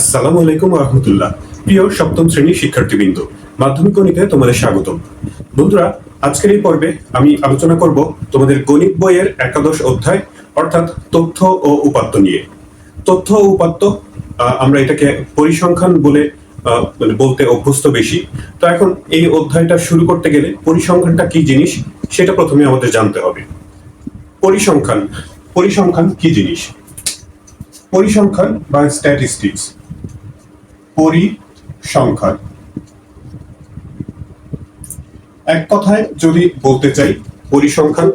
আসসালামু আলাইকুম রহমতুল্লাহ। প্রিয় সপ্তম শ্রেণির শিক্ষার্থীবৃন্দ, মাধ্যমিক গণিতে তোমাদের বন্ধুরা, আজকের এই পর্বে আমি আলোচনা করব তোমাদের গণিত বইয়ের একাদশ অধ্যায়, অর্থাৎ তথ্য ও উপাত্ত নিয়ে। তথ্য ও উপাত্ত আমরা এটাকে পরিসংখ্যান বলে মানে বলতে অভ্যস্ত বেশি। তো এখন এই অধ্যায়টা শুরু করতে গেলে পরিসংখ্যানটা কি জিনিস, সেটা প্রথমে আমাদের জানতে হবে। পরিসংখ্যান পরিসংখ্যান কি জিনিস? পরিসংখ্যান বা স্ট্যাটিস্টিক্স পরিসংখ্যান। এক কথায় যদি বলতে চাই পরিসংখ্যান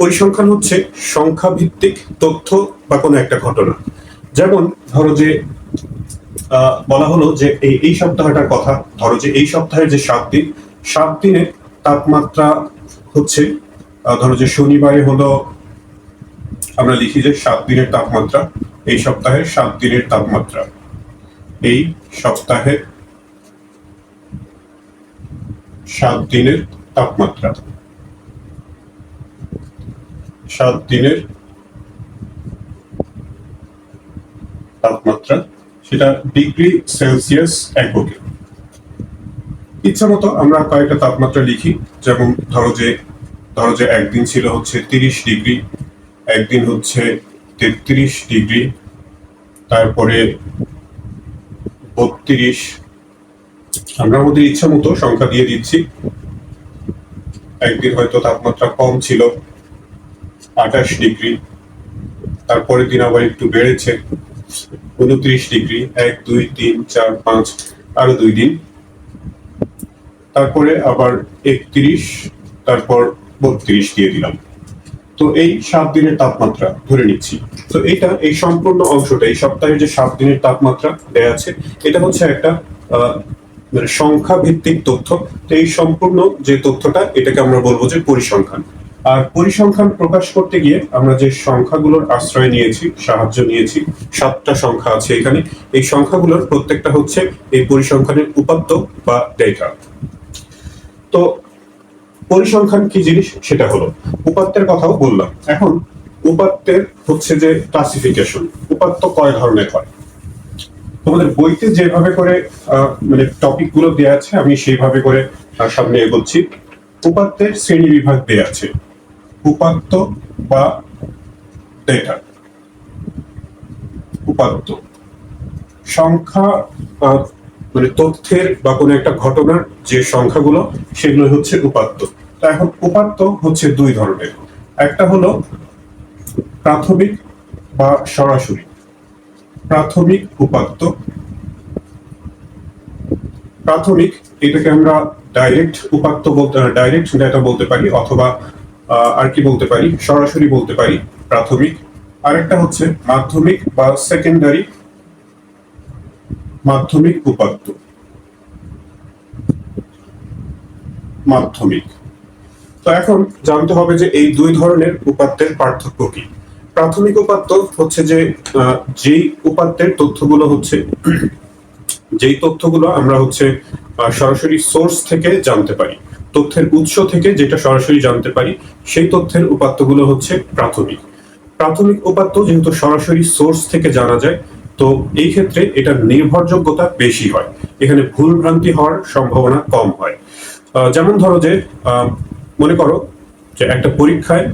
পরিসংখ্যান হচ্ছে সংখ্যা ভিত্তিক তথ্য বা কোনো একটা ঘটনা। যেমন ধরো যে বলা হলো যে এই এই সপ্তাহটার কথা, ধরো যে এই সপ্তাহের যে সাত দিন, সাত দিনের তাপমাত্রা হচ্ছে ধরো যে শনিবারে হলো, আমরা লিখি যে সাত দিনের তাপমাত্রা, এই সপ্তাহের সাত দিনের তাপমাত্রা। এই সপ্তাহের সাত দিনের তাপমাত্রা। সাত দিনের তাপমাত্রা, সেটা ডিগ্রি সেলসিয়াস এককে। ইচ্ছা মতো আমরা কয়েকটা তাপমাত্রা লিখি, যেমন ধরো যে ধরো যে একদিন ছিল হচ্ছে তিরিশ ডিগ্রি, একদিন হচ্ছে তেত্রিশ ডিগ্রি, তারপরে বত্রিশ। আমরা আমাদের ইচ্ছা মতো সংখ্যা দিয়ে দিচ্ছি। একদিন হয়তো তাপমাত্রা কম ছিল, আঠাশ ডিগ্রি। তারপরের দিন আবার একটু বেড়েছে, উনত্রিশ ডিগ্রি। এক, দুই, তিন, চার, পাঁচ, আরও দুই দিন। তারপরে আবার একত্রিশ, তারপর বত্রিশ দিয়ে দিলাম। তো এই সাত দিনের তাপমাত্রা ধরে নিচ্ছি। তো এটা এই সম্পূর্ণ অংশটা, এই সপ্তাহের যে সাত দিনের তাপমাত্রা দেয়া আছে, এটা হচ্ছে একটা মানে সংখ্যা ভিত্তিক তথ্য। তো এই সম্পূর্ণ যে তথ্যটা, এটাকে আমরা বলব যে পরিসংখ্যান। আর পরিসংখ্যান প্রকাশ করতে গিয়ে আমরা যে সংখ্যাগুলোর আশ্রয় নিয়েছি, সাহায্য নিয়েছি, সাতটা সংখ্যা আছে এখানে, এই সংখ্যাগুলোর প্রত্যেকটা হচ্ছে এই পরিসংখ্যানের উপাত্ত বা ডেটা। তো পরিসংখ্যান কি জিনিস? সেটা হলো, উপাত্তের কথাও বললাম। এখন, উপাত্তের হচ্ছে যে ক্লাসিফিকেশন উপাত্ত কয় ধরনের হয়? তোমাদের বইতে যেভাবে করে মানে টপিকগুলো দেওয়া আছে, আমি সেইভাবে করে সামনে এগোচ্ছি। উপাত্তের শ্রেণি বিভাগ দেওয়া আছে, উপাত্ত বা ডেটা উপাত্ত। সংখ্যা মানে তথ্যের বা কোনো একটা ঘটনার যে সংখ্যাগুলো সেগুলো হচ্ছে উপাত্ত। এখন উপাত্ত হচ্ছে দুই ধরনের। একটা হলো প্রাথমিক বা সরাসরি। প্রাথমিক উপাত্ত। প্রাথমিক এটাকে আমরা ডাইরেক্ট উপাত্ত বলতে ডাইরেক্ট ডেটা বলতে পারি অথবা আর কি বলতে পারি? সরাসরি বলতে পারি প্রাথমিক। আরেকটা হচ্ছে মাধ্যমিক বা সেকেন্ডারি মাধ্যমিক উপাত্ত। মাধ্যমিক। তো এখন জানতে হবে যে এই দুই ধরনের উপাত্তের পার্থক্য কি? প্রাথমিক উপাত্ত হচ্ছে যে যেই উপাত্তের তথ্যগুলো হচ্ছে, যেই তথ্যগুলো আমরা হচ্ছে সরাসরি সোর্স থেকে জানতে পারি, তথ্যের উৎস থেকে যেটা সরাসরি জানতে পারি, সেই তথ্যের উপাত্তগুলো হচ্ছে প্রাথমিক। প্রাথমিক উপাত্ত যেহেতু সরাসরি সোর্স থেকে জানা যায়, তো এই ক্ষেত্রে এটার নির্ভরযোগ্যতা বেশি হয়। এখানে ভুল ভ্রান্তি হওয়ার সম্ভাবনা কম হয়। যেমন ধরো যে মনে করো যে একটা পরীক্ষায়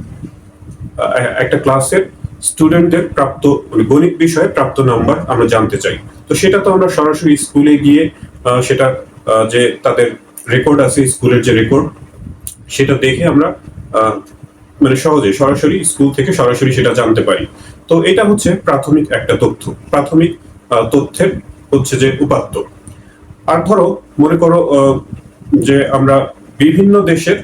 একটা ক্লাসের স্টুডেন্টদের প্রাপ্ত মানে গণিত বিষয়ে প্রাপ্ত নাম্বার আমরা জানতে চাই। তো সেটা তো আমরা সরাসরি স্কুলে গিয়ে সেটা যে তাদের রেকর্ড আছে স্কুলের যে রেকর্ড সেটা দেখে আমরা মানে সহজে সরাসরি স্কুল থেকে সরাসরি সেটা জানতে পারি। তো এটা হচ্ছে প্রাথমিক একটা তথ্য। প্রাথমিক তথ্যের হচ্ছে যে উপাত্ত। আর ধরো, মনে করো যে আমরা বিভিন্ন দেশের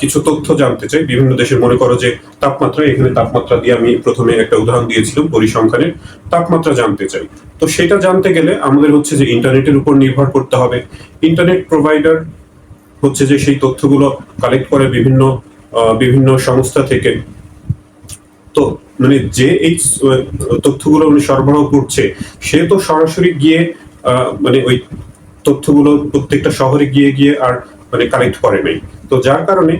কিছু তথ্য জানতে চাই। বিভিন্ন দেশের মনে করো যে তাপমাত্রা, এখানে তাপমাত্রা দিয়ে আমি প্রথমে একটা উদাহরণ দিয়েছিলাম পরিসংখ্যানের। তাপমাত্রা জানতে চাই। তো সেটা জানতে গেলে আমাদের হচ্ছে যে ইন্টারনেটের উপর নির্ভর করতে হবে। ইন্টারনেট প্রোভাইডার হচ্ছে যে সেই তথ্যগুলো কালেক্ট করে বিভিন্ন বিভিন্ন সংস্থা থেকে। তো মানে যে এই তথ্যগুলো সরবরাহ করছে, সে তো সরাসরি গিয়ে মানে ওই তথ্যগুলো প্রত্যেকটা শহরে গিয়ে গিয়ে আর মানে কালেক্ট করে নাই। তো যার কারণে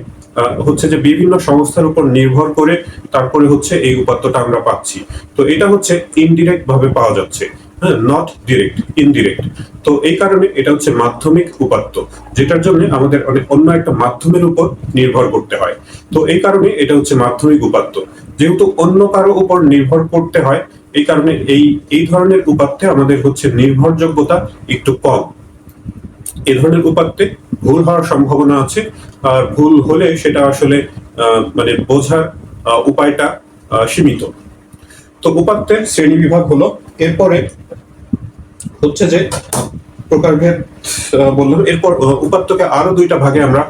হচ্ছে যে বিভিন্ন সংস্থার উপর নির্ভর করে তারপরে হচ্ছে এই উপাত্তটা আমরা পাচ্ছি। তো এটা হচ্ছে ইনডিরেক্ট ভাবে পাওয়া যাচ্ছে হ্যাঁ নট ডিরেক্ট ইনডিরেক্ট তো এই কারণে এটা হচ্ছে মাধ্যমিক উপাত্ত, যেটার জন্য আমাদের অনেক অন্য একটা মাধ্যমের উপর নির্ভর করতে হয়। তো এই কারণে এটা হচ্ছে মাধ্যমিক উপাত্ত। যেহেতু অন্য কারও উপর নির্ভর করতে হয়, এই কারণে এই এই ধরনের উপাত্তে আমাদের হচ্ছে নির্ভরযোগ্যতা একটু কম। এ ধরনের উপাত্তে ভুল হওয়ার সম্ভাবনা আছে। আর ভুল হলে সেটা আসলে মানে বোঝার উপায়টা সীমিত। তো উপাত্তের শ্রেণি বিভাগ হলো, এরপরে হচ্ছে যে প্রকারভেদ বললাম, এরপর উপাত্তকে আরও দুইটা ভাগে আমরা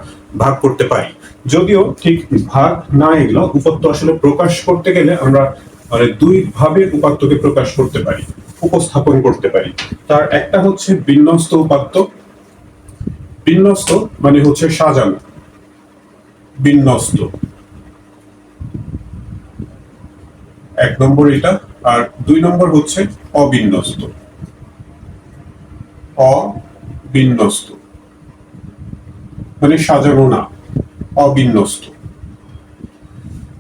ভাগ করতে পারি। যদিও ঠিক ভাগ না এগুলো উপাত্ত আসলে প্রকাশ করতে গেলে আমরা মানে দুই ভাবে উপাত্তকে প্রকাশ করতে পারি, উপস্থাপন করতে পারি। তার একটা হচ্ছে বিন্যস্ত উপাত্ত বিন্যস্ত মানে হচ্ছে সাজানো। বিন্যস্ত। এক নম্বর এটা, আর দুই নম্বর হচ্ছে অবিন্যস্ত। অবিন্যস্ত। মানে সাজানো না, অবিন্যস্ত।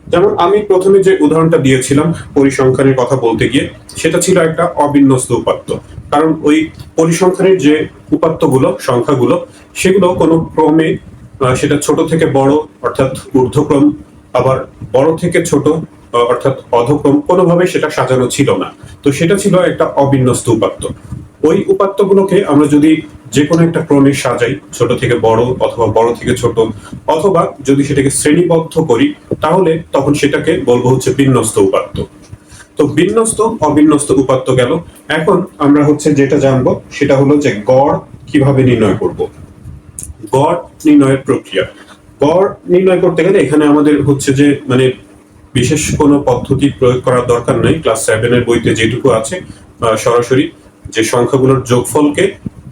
যেমন আমি প্রথমে যে উদাহরণটা দিয়েছিলাম পরিসংখ্যানের কথা বলতে গিয়ে, সেটা ছিল একটা অবিন্যস্ত উপাত্ত। কারণ ওই পরিসংখ্যানের যে উপাত্তগুলো, সংখ্যাগুলো, সেগুলো কোনো ক্রমে সেটা ছোট থেকে বড়, অর্থাৎ ঊর্ধ্বক্রম, আবার বড় থেকে ছোট অর্থাৎ অধক্রম, কোনোভাবে সেটা সাজানো ছিল না। তো সেটা ছিল একটা অবিন্যস্ত উপাত্ত। ওই উপাত্তগুলোকে আমরা যদি যে কোনো একটা ক্রমে সাজাই, ছোট থেকে বড় অথবা বড় থেকে ছোট, অথবা যদি সেটাকে শ্রেণীবদ্ধ করি, তাহলে তখন সেটাকে বলব হচ্ছে বিন্যস্ত উপাত্ত। তো বিন্যস্ত অবিন্যস্ত উপাত্ত গেল। এখন আমরা হচ্ছে যেটা জানব সেটা হলো যে গড় কীভাবে নির্ণয় করব। গড় নির্ণয়ের প্রক্রিয়া। গড় নির্ণয় করতে গেলে এখানে আমাদের হচ্ছে যে মানে বিশেষ কোনো পদ্ধতি প্রয়োগ করার দরকার নেই। ক্লাস সেভেনের বইতে যেটুকু আছে সরাসরি যে সংখ্যাগুলোর যোগফলকে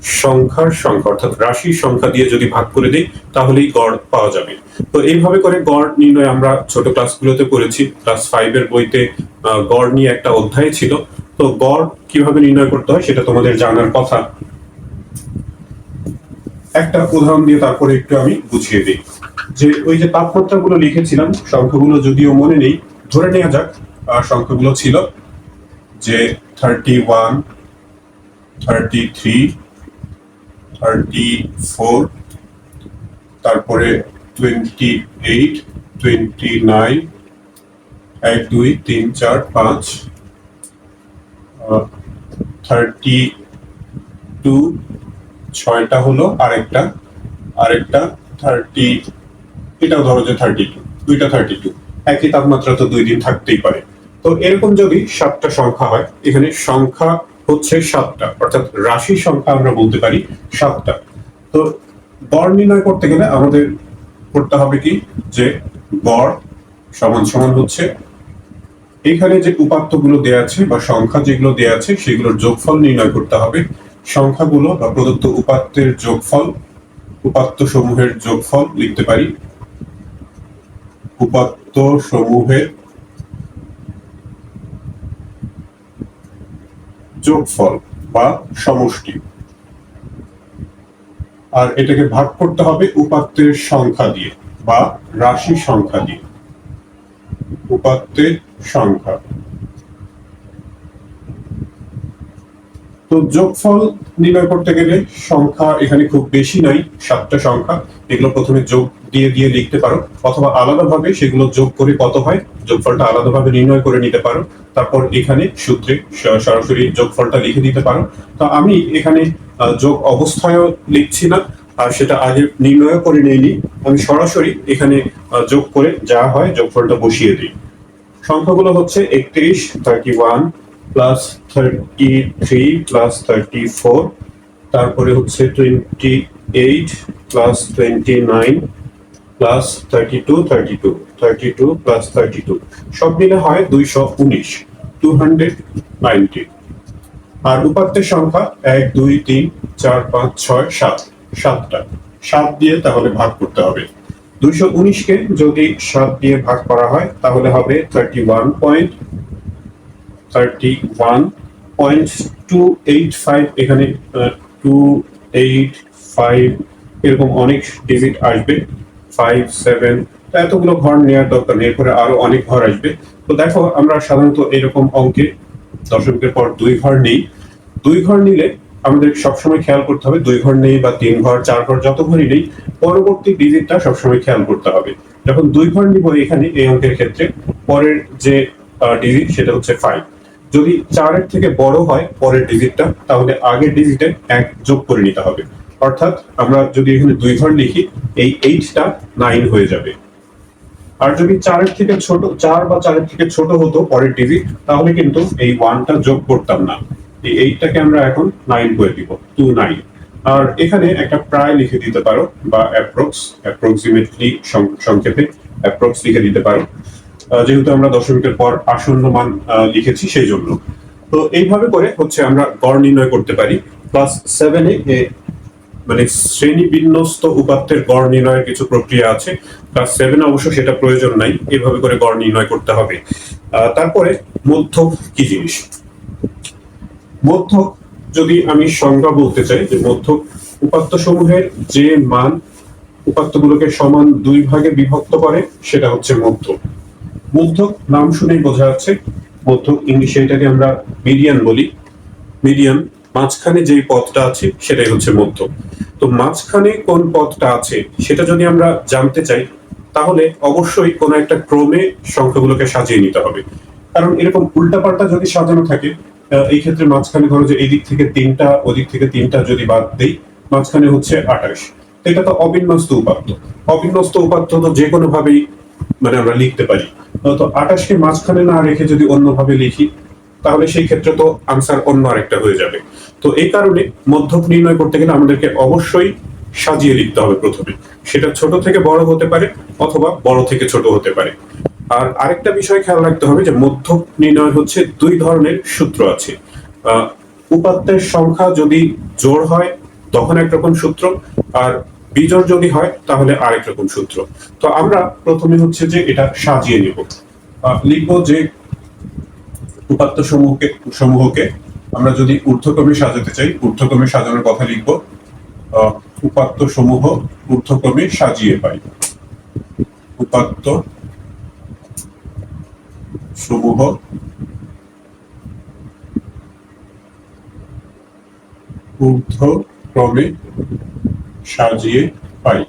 সংখ্যার সংখ্যা অর্থাৎ রাশির সংখ্যা দিয়ে যদি ভাগ করে দিই তাহলেই গড় পাওয়া যাবে। তো এইভাবে করে গড় নির্ণয় আমরা ছোট ক্লাসগুলোতে করেছি। ক্লাস ফাইভের বইতে আহ, গড় নিয়ে একটা অধ্যায় ছিল। তো গড় কীভাবে নির্ণয় করতে হয় সেটা তোমাদের জানার কথা। একটা উদাহরণ দিয়ে তারপরে একটু আমি বুঝিয়ে দিই। যে ওই যে তাপমাত্রাগুলো লিখেছিলাম, সংখ্যাগুলো যদিও মনে নেই, ধরে নেওয়া যাক সংখ্যাগুলো ছিল যে thirty one thirty three thirty four তারপরে টোয়েন্টি এইট টোয়েন্টি নাইন এক, দুই, তিন, চার, পাঁচ থার্টি টু ছয়টা হলো আরেকটা আরেকটা থার্টি এটাও ধরো যে থার্টি টু দুইটা থার্টি টু একই তাপমাত্রা তো দুই দিন থাকতেই পারে। তো এরকম যদি সাতটা সংখ্যা হয়, এখানে সংখ্যা হচ্ছে সাতটা, অর্থাৎ রাশি সংখ্যা আমরা বলতে পারি সাতটা। তো গড় নির্ণয় করতে গেলে আমাদের করতে হবে কি? যে গড় সমান সমান হচ্ছে এখানে যে উপাত্তগুলো দেয়া আছে বা সংখ্যা যেগুলো দেয়া আছে, সেগুলোর যোগফল নির্ণয় করতে হবে। সংখ্যাগুলো বা প্রদত্ত উপাত্তের যোগফল উপাত্ত সমূহের যোগফল লিখতে পারি। উপাত্ত সমূহের যোগফল বা সমষ্টি। আর এটাকে ভাগ করতে হবে উপাত্তের সংখ্যা দিয়ে বা রাশি সংখ্যা দিয়ে। উপাত্তের সংখ্যা। তো যোগফল নির্ণয় করতে গেলে সংখ্যা এখানে খুব বেশি নাই, সাতটা সংখ্যা। এগুলো প্রথমে যোগ দিয়ে দিয়ে লিখতে পারো, অথবা আলাদাভাবে সেগুলো যোগ করে কত হয়, যোগফলটা আলাদাভাবে নির্ণয় করে নিতে পারো। তারপর এখানে সূত্রে সরাসরি যোগফলটা লিখে দিতে পারো। তো আমি এখানে যোগ অবস্থায়ও লিখছি না আর সেটা আগে নির্ণয় করে নেইনি। আমি সরাসরি এখানে যোগ করে যা হয় যোগফলটা বসিয়ে দিই। সংখ্যাগুলো হচ্ছে একত্রিশ thirty one plus thirty three plus thirty four তারপরে হচ্ছে twenty eight plus twenty nine plus thirty two thirty two thirty two plus thirty two সব মিলে হয় দুইশো উনিশ টু হান্ড্রেড নাইনটি আর উপাত্তের সংখ্যা এক, দুই, তিন, চার, পাঁচ, ছয়, সাত। সাতটা। সাত দিয়ে তাহলে ভাগ করতে হবে। দুইশো উনিশকে যদি সাত দিয়ে ভাগ করা হয়, তাহলে হবে thirty one point thirty one point two eight five এখানে টু এইট ফাইভ এরকম অনেক ডিজিট আসবে। ফাইভ সেভেন এতগুলো ঘর নেওয়ার দরকার নেই, এরপরে আরও অনেক ঘর আসবে। তো দেখো, আমরা সাধারণত এরকম অঙ্কে দশমিকের পর দুই ঘর নেই। দুই ঘর নিলে আমাদের সবসময় খেয়াল করতে হবে, দুই ঘর নেই বা তিন ঘর, চার ঘর, যত ঘরই নেই, পরবর্তী ডিজিটটা সবসময় খেয়াল করতে হবে। যখন দুই ঘর নিব এখানে, এই অঙ্কের ক্ষেত্রে, পরের যে ডিজিট সেটা হচ্ছে ফাইভ যদি চারের থেকে বড় হয় পরের ডিজিটটা তাহলে আগের ডিজিটে এক যোগ করে নিতে হবে। অর্থাৎ আমরা যদি এখানে দুই ঘর লিখি, এই এইটটা নাইন হয়ে যাবে। আর যদি চারের থেকে ছোট, চার বা চারের থেকে ছোট হতো পরের ডিজিট তাহলে কিন্তু এই ওয়ানটা যোগ করতাম না। এই এইটটাকে আমরা এখন নাইন করে দিব টু নাইন আর এখানে একটা প্রায় লিখে দিতে পারো, বা অ্যাপ্রক্স অ্যাপ্রক্সিমেটলি সংক্ষেপে অ্যাপ্রক্স লিখে দিতে পারো। যেহেতু আমরা দশমিকের পর আসন্ন মান লিখেছি সেই জন্য। তো এইভাবে করে হচ্ছে আমরা গড় নির্ণয় করতে পারি ক্লাস সেভেনে মানে শ্রেণি বিন্যস্ত উপাত্তের গড় নির্ণয়ের কিছু প্রক্রিয়া আছে ক্লাস সেভেন অবশ্য সেটা প্রয়োজন নাই, এভাবে করে গড় নির্ণয় করতে হবে। তারপরে মধ্য কি জিনিস? মধ্যক, যদি আমি সংজ্ঞা বলতে চাই, যে মধ্যক উপাত্ত সমূহের যে মান উপাত্তগুলোকে সমান দুই ভাগে বিভক্ত করে, সেটা হচ্ছে মধ্যক। মধ্যক নাম শুনেই বোঝা যাচ্ছে, মধ্যক ইংলিশে এটাকে আমরা মিডিয়ান বলি। মিডিয়ান, মাঝখানে যেই পথটা আছে, সেটাই হচ্ছে মধ্যক। তো মাঝখানে কোন পথটা আছে, সেটা যদি আমরা জানতে চাই, তাহলে অবশ্যই কোনো একটা ক্রমে সংখ্যাগুলোকে সাজিয়ে নিতে হবে। কারণ এরকম উল্টাপাল্টা যদি সাজানো থাকে এই ক্ষেত্রে মাঝখানে ধরো যে এই দিক থেকে তিনটা, ওদিক থেকে তিনটা যদি বাদ দেই, মাঝখানে হচ্ছে আঠাশ। এটা তো অবিন্যস্ত উপাত্ত। অবিন্যস্ত উপাত্ত তো যে কোনো ভাবেই মানে আমরা লিখতে পারি। তো আঠাশকে মাঝখানে না রেখে যদি অন্যভাবে লিখি, তাহলে সেই ক্ষেত্রে তো আনসার অন্য আরেকটা হয়ে যাবে। তো এই কারণে মধ্যক নির্ণয় করতে গেলে আমাদেরকে অবশ্যই সাজিয়ে লিখতে হবে প্রথমে। সেটা ছোট থেকে বড় হতে পারে অথবা বড় থেকে ছোট হতে পারে। আর আরেকটা বিষয় খেয়াল রাখতে হবে যে মধ্যক নির্ণয় হচ্ছে দুই ধরনের সূত্র আছে। উপাত্তের সংখ্যা যদি জোড় হয়, তখন একরকম সূত্র, আর বিজোড় যদি হয়, তাহলে আরেক রকম সূত্র। তো আমরা প্রথমে হচ্ছে যে এটা সাজিয়ে নেব। লিখব যে উপাত্ত সমূহকে সমূহকে আমরা যদি ঊর্ধ্বক্রমে সাজাতে চাই, ঊর্ধ্বক্রমে সাজানোর কথা লিখব। উপাত্ত সমূহ ঊর্ধ্বক্রমে সাজিয়ে পাই। উপাত্ত সমূহ ঊর্ধ্বক্রমে সাজিয়ে পাই।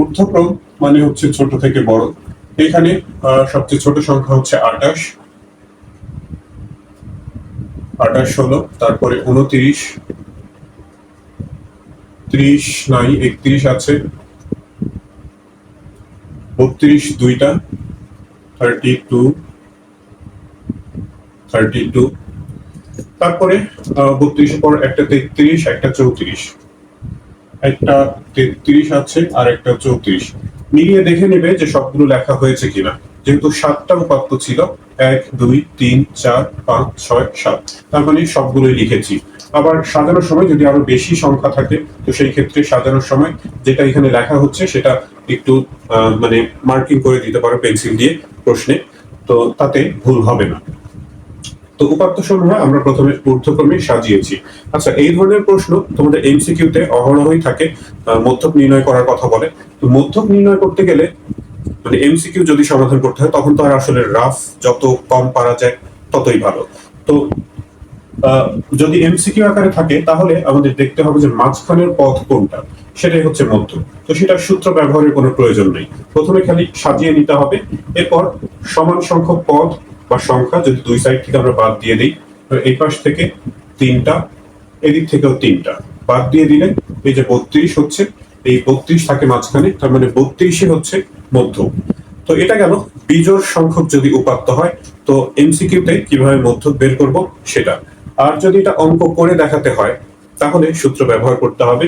ঊর্ধ্বক্রম মানে হচ্ছে ছোট থেকে বড়। এখানে সবচেয়ে ছোট সংখ্যা হচ্ছে আটাশ। আটাশ হলো, তারপরে উনত্রিশ ত্রিশ নাই, একত্রিশ আছে। বত্রিশ দুইটা থার্টি টু থার্টি টু তারপরে বত্রিশের পর একটা তেত্রিশ, একটা চৌত্রিশ। একটা তেত্রিশ আছে আর একটা চৌত্রিশ। মিলিয়ে দেখে নেবে যে সবগুলো লেখা হয়েছে কিনা। যেহেতু সাতটা উপাত্ত ছিল, এক, দুই, তিন, চার, পাঁচ, ছয়, সাত। তার মানে সবগুলোই লিখেছি। আবার সাজানোর সময় যদি আরও বেশি সংখ্যা থাকে, তো সেই ক্ষেত্রে সাজানোর সময় যেটা এখানে লেখা হচ্ছে সেটা একটু মানে মার্কিং করে দিতে পারো পেন্সিল দিয়ে প্রশ্নে। তো তাতে ভুল হবে না। তো উপাত্ত সমূহ আমরা প্রথমে ঊর্ধ্বক্রমে সাজিয়েছি। আচ্ছা এই ধরনের প্রশ্ন তোমাদের এমসিকিউতে অহরহই থাকে মধ্যক নির্ণয় করার কথা বলে। তো মধ্যক নির্ণয় করতে গেলে মানে এমসিকিউ যদি সমাধান করতে হয়, তখন তো আর আসলে রাফ যত কম পারা যায়, ততই ভালো। তো যদি এমসিকিউ আকারে থাকে, তাহলে আমাদের দেখতে হবে যে মাঝখানের পথ কোনটা। সেটাই হচ্ছে মধ্য। তো সেটার সূত্র ব্যবহারের কোনো প্রয়োজন নেই। প্রথমে খালি সাজিয়ে নিতে হবে। এরপর সমান সংখ্যক পদ বা সংখ্যা যদি দুই সাইড থেকে আমরা বাদ দিয়ে দিই এই পাশ থেকে তিনটা, এদিক থেকেও তিনটা। বাদ দিয়ে দিলে এই যে বত্রিশ হচ্ছে, এই বত্রিশ থাকে মাঝখানে, তার মানে বত্রিশে হচ্ছে মধ্য। তো এটা গেল বিজোড় সংখ্যক যদি উপাত্ত হয়, তো এমসিকিউতে কীভাবে মধ্য বের করব? সেটা। আর যদি এটা অঙ্ক করে দেখাতে হয়, তাহলে সূত্র ব্যবহার করতে হবে।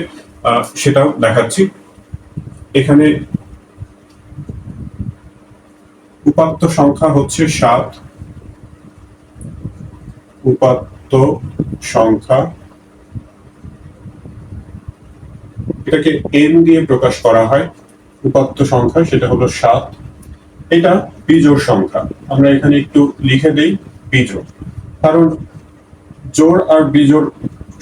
সেটাও দেখাচ্ছি। এখানে উপাত্ত সংখ্যা হচ্ছে সাত। উপাত্ত সংখ্যা এটাকে এন দিয়ে প্রকাশ করা হয়। উপাত্ত সংখ্যা সেটা হলো সাত। এটা বিজোড় সংখ্যা। আমরা এখানে একটু লিখে দেই বিজোড় কারণ জোড় আর বিজোড়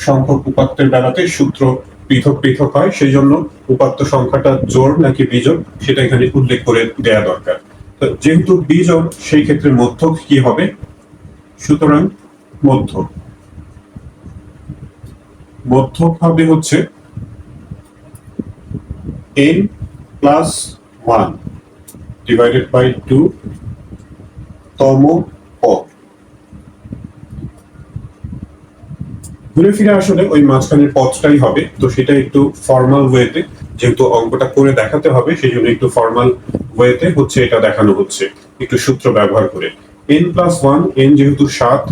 সংখ্যক উপাত্তের বেলাতে সূত্র পৃথক পৃথক হয় সেই জন্য উপাত্ত সংখ্যাটা জোড় নাকি বিজোড় সেটা এখানে উল্লেখ করে দেয়া দরকার। তো যেহেতু বিজোড় সেই ক্ষেত্রে মধ্যক কি হবে? সুতরাং মধ্যক। মধ্যক হবে হচ্ছে N plus one divided by two তম পদ। ঘুরে ফিরে আসলে ওই মাঝখানের পথটাই হবে। তো সেটা একটু ফর্মাল ওয়েতে যেহেতু অঙ্কটা করে দেখাতে হবে, সেই জন্য একটু ফর্মাল ওয়েতে হচ্ছে এটা দেখানো হচ্ছে, একটু সূত্র ব্যবহার করে। এন প্লাস ওয়ান এন যেহেতু সাত,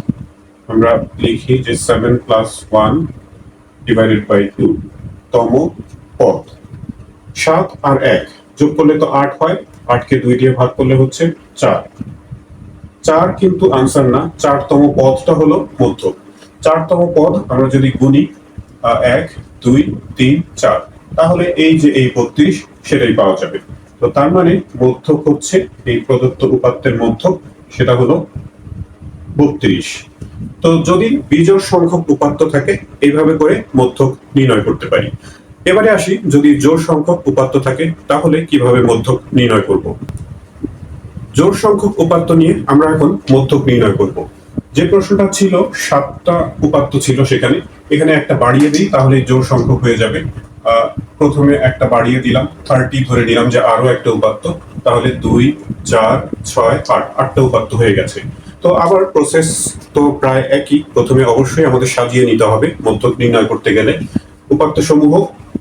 আমরা লিখি যে seven plus one divided by two তম পথ সাত আর এক যোগ করলে তো আট হয়, আটকে দুই দিয়ে ভাগ করলে হচ্ছে চার। চার কিন্তু আনসার না, চারতম পথটা হলো মধ্যক চারতম পদ আমরা যদি গুনি এক, দুই, তিন, চার, তাহলে এই যে এই বত্রিশ সেটাই পাওয়া যাবে। তো তার মানে মধ্যক হচ্ছে এই প্রদত্ত উপাত্তের মধ্যক, সেটা হলো বত্রিশ। তো যদি বিজোড় সংখ্যক উপাত্ত থাকে, এইভাবে করে মধ্যক নির্ণয় করতে পারি। এবারে আসি, যদি জোড় সংখ্যক উপাত্ত থাকে, তাহলে কীভাবে মধ্যক নির্ণয় করব? জোড় সংখ্যক উপাত্ত নিয়ে আমরা এখন মধ্যক নির্ণয় করব। যে প্রশ্নটা ছিল, সাতটা উপাত্ত ছিল সেখানে। এখানে একটা বাড়িয়ে দিই, তাহলে জোর সংখ্যক হয়ে যাবে। প্রথমে একটা বাড়িয়ে দিলাম থার্টি ধরে নিলাম যে আরও একটা উপাত্ত, তাহলে দুই, চার, ছয়, আট, আটটা উপাত্ত হয়ে গেছে। তো আবার প্রসেস তো প্রায় একই, প্রথমে অবশ্যই আমাদের সাজিয়ে নিতে হবে মধ্যক নির্ণয় করতে গেলে। উপাত্ত সমূহ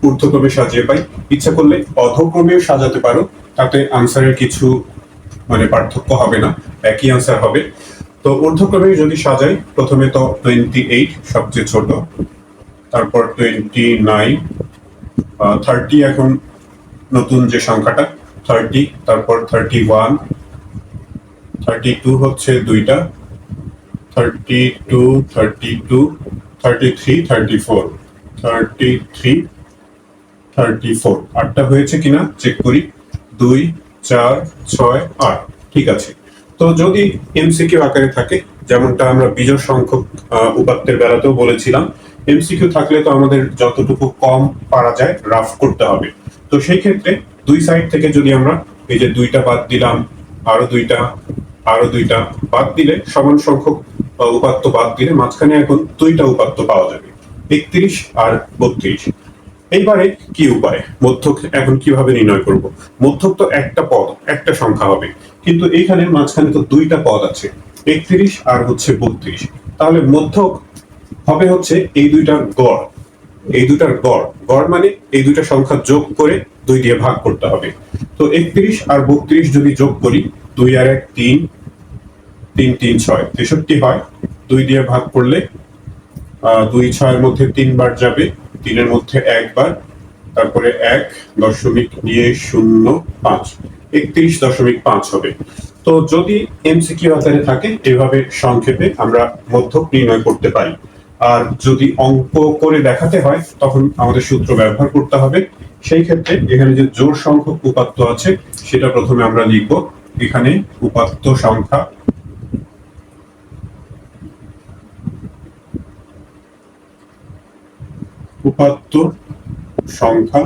ঊর্ধ্বক্রমে সাজিয়ে পাই। ইচ্ছা করলে অধক্রমেও সাজাতে পারো, তাতে আনসারের কিছু মানে পার্থক্য হবে না, একই আনসার হবে। তো ঊর্ধ্বক্রমে যদি সাজাই, প্রথমে তো টোয়েন্টি এইট সবচেয়ে ছোট। তারপর টোয়েন্টি নাইন থার্টি এখন নতুন যে সংখ্যাটা থার্টি তারপর থার্টি ওয়ান থার্টি টু হচ্ছে দুইটা thirty two thirty two thirty three thirty four thirty three thirty four আটটা হয়েছে কিনা? চেক করি। দুই, চার, ছয়, আট। ঠিক আছে। তো যদি এমসিকিউ আকারে থাকে, যেমনটা আমরা বিজোড় সংখ্যক উপাত্তের বেলাতেও বলেছিলাম এমসিকিউ থাকলে তো আমাদের যতটুকু কম পারা যায় রাফ করতে হবে। তো সেই ক্ষেত্রে দুই সাইড থেকে যদি আমরা এই যে দুইটা বাদ দিলাম, আরও দুইটা আরও দুইটা বাদ দিলে, সমান সংখ্যক উপাত্ত বাদ দিলে মাঝখানে এখন দুইটা উপাত্ত পাওয়া যাবে, একত্রিশ আর বত্রিশ। এইবারে কি উপায়? মধ্যক এখন কীভাবে নির্ণয় করব? মধ্যক তো একটা পদ, একটা সংখ্যা হবে। কিন্তু এইখানে মাঝখানে তো দুইটা পদ আছে, একত্রিশ আর হচ্ছে বত্রিশ। তাহলে মধ্যক হবে হচ্ছে এই দুইটার গড়। এই দুটার গড়। গড় মানে এই দুইটা সংখ্যা যোগ করে দুই দিয়ে ভাগ করতে হবে। তো একত্রিশ আর বত্রিশ যদি যোগ করি, দুই আর এক, তিন তিন তিন, ছয়, তেষট্টি হয়। দুই দিয়ে ভাগ করলে দুই, ছয়ের মধ্যে তিনবার যাবে, তিনের মধ্যে একবার, তারপরে এক দশমিক দিয়ে শূন্য পাঁচ। একত্রিশ দশমিক পাঁচ হবে। তো যদি এমসিকিউ আকারে থাকে, এভাবে সংক্ষেপে আমরা মধ্যক নির্ণয় করতে পারি। আর যদি অঙ্ক করে দেখাতে হয়, তখন আমাদের সূত্র ব্যবহার করতে হবে। সেই ক্ষেত্রে এখানে যে জোড় সংখ্যক উপাত্ত আছে, সেটা প্রথমে আমরা লিখব। এখানে উপাত্ত সংখ্যা উপাত্ত সংখ্যা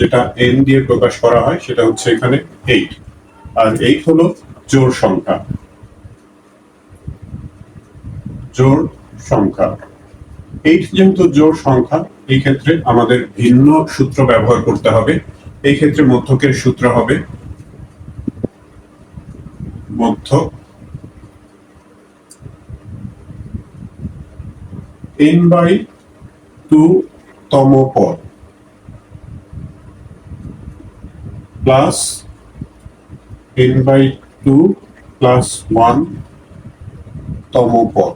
যেটা এন দিয়ে প্রকাশ করা হয়, সেটা হচ্ছে এখানে এইট আর এইট হলো জোর সংখ্যা। জোর সংখ্যা। এইট যেহেতু জোর সংখ্যা, এই ক্ষেত্রে আমাদের ভিন্ন সূত্র ব্যবহার করতে হবে। এই ক্ষেত্রে মধ্যকের সূত্র হবে মধ্যক। এন বাই টু তম পদ। Plus n by two plus one তম পদ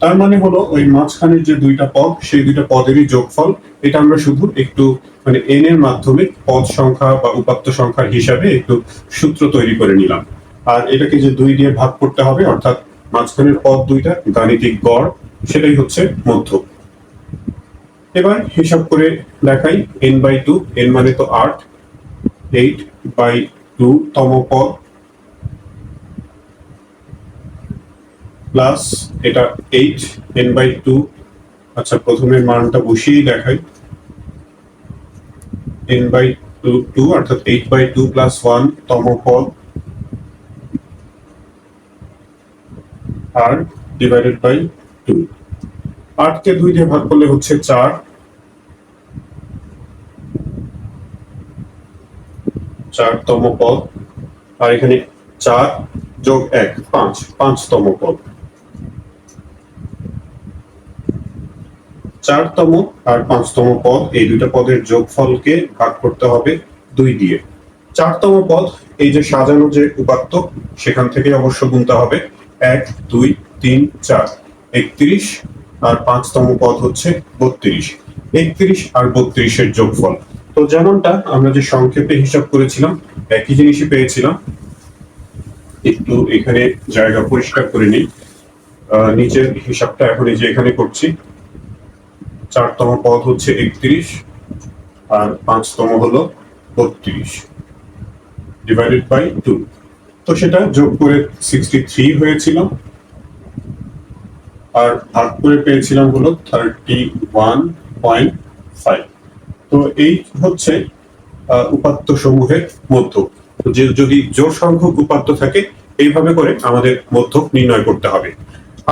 তার মানে হলো ওই মাঝখানের যে দুইটা পদ, সেই দুইটা পদেরই যোগফল। এটা আমরা শুধু একটু মানে এন এর মাধ্যমে পদ সংখ্যা বা উপাত্ত সংখ্যার হিসাবে একটু সূত্র তৈরি করে নিলাম। আর এটাকে যে দুই দিয়ে ভাগ করতে হবে, অর্থাৎ মাঝখানের পদ দুইটা, গাণিতিক গড়, সেটাই হচ্ছে মধ্য এবার হিসাব করে দেখাই এন বাই টু এন মানে তো আট এইট বাই টু তম পদ প্লাস এটা এইট এন বাই টু আচ্ছা প্রথমে মানটা বসিয়েই দেখাই। এন বাই টু টু অর্থাৎ eight by two plus one তম পদ, আর ডিভাইডেড বাই টু আটকে দুই দিয়ে ভাগ করলে হচ্ছে চার চারতম পদ, আর এখানে চার যোগ এক, পাঁচ, পাঁচতম পদ। চারতম আর পাঁচতম পদ, এই দুইটা পদের যোগফলকে ভাগ করতে হবে দুই দিয়ে। চারতম পদ, এই যে সাজানো যে উপাত্ত, সেখান থেকে অবশ্য গুনতে হবে। এক, দুই, তিন, চার, একত্রিশ, আর পাঁচতম পদ হচ্ছে বত্রিশ। একত্রিশ আর বত্রিশের যোগফল। তো যেমনটা আমরা যে সংক্ষেপে হিসাব করেছিলাম, একই জিনিসই পেয়েছিলাম। একটু এখানে জায়গা পরিষ্কার করে নিই। নিচের হিসাবটা এখন এই যে এখানে করছি। চারতম পদ হচ্ছে একত্রিশ, আর পাঁচতম হলো বত্রিশ। ডিভাইডেড বাই টু তো সেটা যোগ করে সিক্সটি থ্রি হয়েছিল। আর ভাগ করে পেয়েছিলাম হলো থার্টি ওয়ান পয়েন্ট ফাইভ তো এই হচ্ছে উপাত্ত সমূহের মধ্য। যে যদি জোর সংখ্যক উপাত্ত থাকে, এইভাবে করে আমাদের মধ্যক নির্ণয় করতে হবে।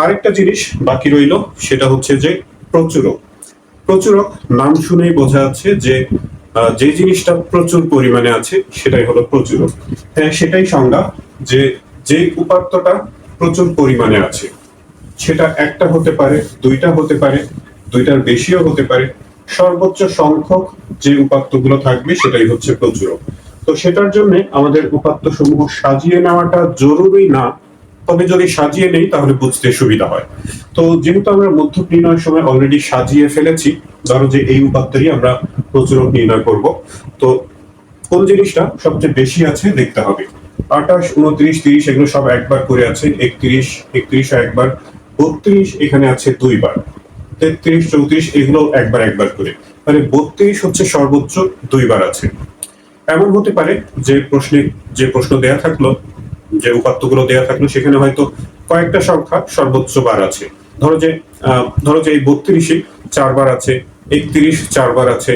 আরেকটা জিনিস বাকি রইল, সেটা হচ্ছে যে প্রচুরক। প্রচুরক নাম শুনেই বোঝা যাচ্ছে যে যে জিনিসটা প্রচুর পরিমাণে আছে, সেটাই হলো প্রচুরক। হ্যাঁ সেটাই সংজ্ঞা যে যে উপাত্তটা প্রচুর পরিমাণে আছে, সেটা একটা হতে পারে, দুইটা হতে পারে, দুইটার বেশিও হতে পারে সর্বোচ্চ সংখ্যক যে উপাত্তগুলো থাকবে সেটাই হচ্ছে প্রচুরক তো সেটার জন্য আমাদের উপাত্ত সমূহ সাজিয়ে নেওয়াটা জরুরি না। তবে যদি সাজিয়ে নেই, তাহলে বুঝতে সুবিধা হয়। তো যেহেতু আমরা মধ্যক নির্ণয়ের সময় অলরেডি সাজিয়ে ফেলেছি, ধরো যে এই উপাত্তেরই আমরা প্রচুরক নির্ণয় করব। তো কোন জিনিসটা সবচেয়ে বেশি আছে দেখতে হবে। আঠাশ, উনত্রিশ, তিরিশ, এগুলো সব একবার করে আছে। একত্রিশ একত্রিশ একবার। বত্রিশ, এখানে আছে দুইবার। তেত্রিশ, চৌত্রিশ এগুলো একবার একবার করে। মানে বত্রিশ হচ্ছে সর্বোচ্চ দুইবার আছে। এমন হতে পারে যে প্রশ্নে, যে প্রশ্ন দেয়া থাকল, যে উপাত্তগুলো দেয়া থাকল, সেখানে হয়তো কয়েকটা সংখ্যা সর্বোচ্চ বার আছে। ধরো যে ধরো যে এই বত্রিশে চারবার আছে একত্রিশ, চারবার আছে।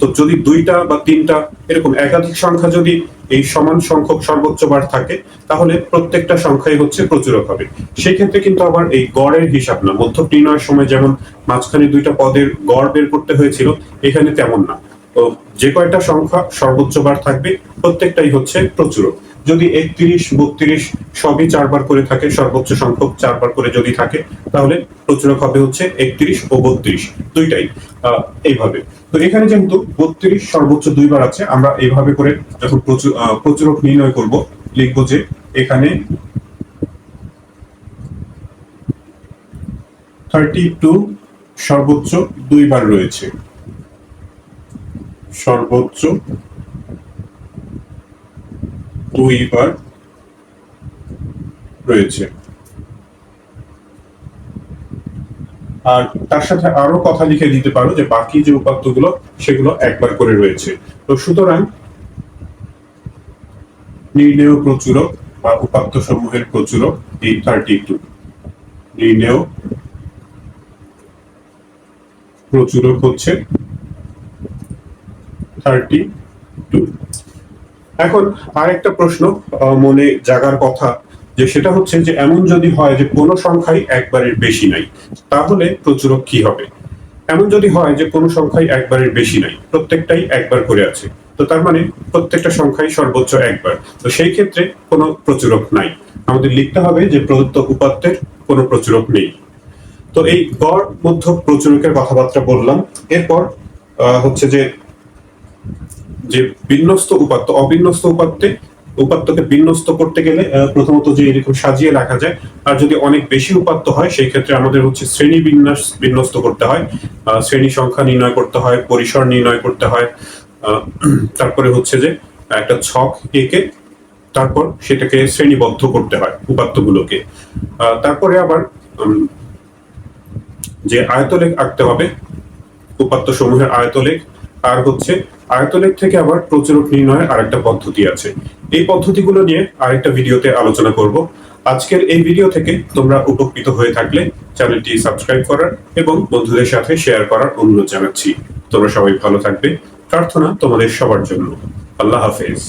তো যদি দুইটা বা তিনটা, এরকম একাধিক সংখ্যা যদি এই সমান সংখ্যক সর্বোচ্চ বার থাকে, তাহলে প্রত্যেকটা সংখ্যাই হচ্ছে প্রচুরক হবে। সেই ক্ষেত্রে কিন্তু আবার এই গড়ের হিসাব না। মধ্যক নির্ণয়ের সময় যেমন মাঝখানে দুইটা পদের গড় বের করতে হয়েছিল, এখানে তেমন না। তো যে কয়টা সংখ্যা সর্বোচ্চ বার থাকবে, প্রত্যেকটাই হচ্ছে প্রচুরক। যদি একত্রিশ, বত্রিশ সবই চারবার করে থাকে, সর্বোচ্চ সংখ্যক চারবার করে যদি থাকে, তাহলে প্রচুরক হবে হচ্ছে একত্রিশ ও বত্রিশ, দুইটাই এইভাবে। তো এখানে যেহেতু বত্রিশ সর্বোচ্চ দুইবার আছে, আমরা এইভাবে করে যখন প্রচুরক নির্ণয় করব, লিখব যে এখানে থার্টি টু সর্বোচ্চ দুইবার রয়েছে। সর্বোচ্চ দুইবার রয়েছে। আর তার সাথে আরও কথা লিখে দিতে পারো যে বাকি যে উপাত্তগুলো, সেগুলো একবার করে রয়েছে। তো সুতরাং নির্ণেয় প্রচুরক বা উপাত্ত সমূহের প্রচুরক এই থার্টি টু নির্ণেয় প্রচুরক হচ্ছে থার্টি টু এখন আর একটা প্রশ্ন মনে জাগার কথা, যে সেটা হচ্ছে যে এমন যদি হয় যে কোনো সংখ্যাই একবারের বেশি নাই, তাহলে প্রচুরক কি হবে? এমন যদি হয় যে কোনো সংখ্যাই একবারের বেশি নাই, প্রত্যেকটাই একবার করে আছে, তো তার মানে প্রত্যেকটা সংখ্যাই সর্বোচ্চ একবার, তো সেই ক্ষেত্রে কোনো প্রচুরক নাই। আমাদের লিখতে হবে যে প্রদত্ত উপাত্তের কোনো প্রচুরক নেই। তো এই গড় মধ্য প্রচুরকের কথাবার্তা বললাম, এরপর হচ্ছে যে যে বিন্যস্ত উপাত্ত, অবিন্যস্ত উপাত্তে, উপাত্তকে বিন্যস্ত করতে গেলে প্রথমত যে এরকম সাজিয়ে রাখা যায়, আর যদি অনেক বেশি উপাত্ত হয়, সেই ক্ষেত্রে আমাদের হচ্ছে শ্রেণি বিন্যাস বিন্যস্ত করতে হয়। শ্রেণি সংখ্যা নির্ণয় করতে হয়, পরিসর নির্ণয় করতে হয়। তারপরে হচ্ছে যে একটা ছক এঁকে তারপর সেটাকে শ্রেণীবদ্ধ করতে হয় উপাত্তগুলোকে। তারপরে আবার যে আয়তলেখ আঁকতে হবে উপাত্ত সমূহের আয়তলেখ আর হচ্ছে আয়তনের থেকে আবার প্রচলক নির্ণয়ের আরেকটা পদ্ধতি আছে। এই পদ্ধতিগুলো নিয়ে আরেকটা ভিডিওতে আলোচনা করব। আজকের এই ভিডিও থেকে তোমরা উপকৃত হয়ে থাকলে চ্যানেলটি সাবস্ক্রাইব করার এবং বন্ধুদের সাথে শেয়ার করার অনুরোধ জানাচ্ছি। তোমরা সবাই ভালো থাকবে। প্রার্থনা তোমাদের সবার জন্য। আল্লাহ হাফেজ।